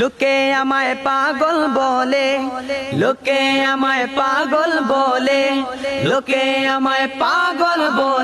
লোকে আমায় পাগল বলে লোকে আমায় পাগল বলে লোকে আমায় পাগল বলে।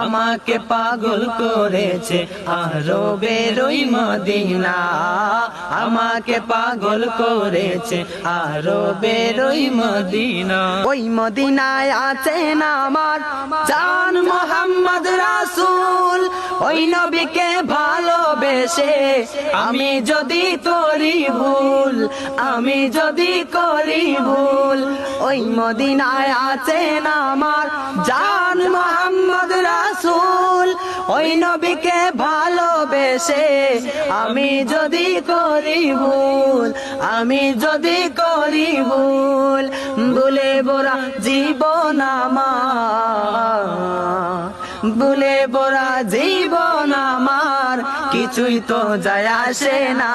আমাকে পাগল করেছে আরও বেরোই মদিনা। আমাকে পাগল করেছে আরও বেরোই মদিনা। ওই মদিনায় আছেন আমার জান মোহাম্মদ রাসুল। ওই নবীকে ভালোবেসে আমি যদি করি ভুল, আমি যদি করি ভুল, ওই মদিনায় আছেন আমার জান মোহাম্মদ ওই নবীকে ভালোবেসে আমি যদি করি ভুল, আমি যদি করি ভুল বলে বোরা জীবন বলে বোরা জীবন আমার, কিছুই তো যায় আসে না।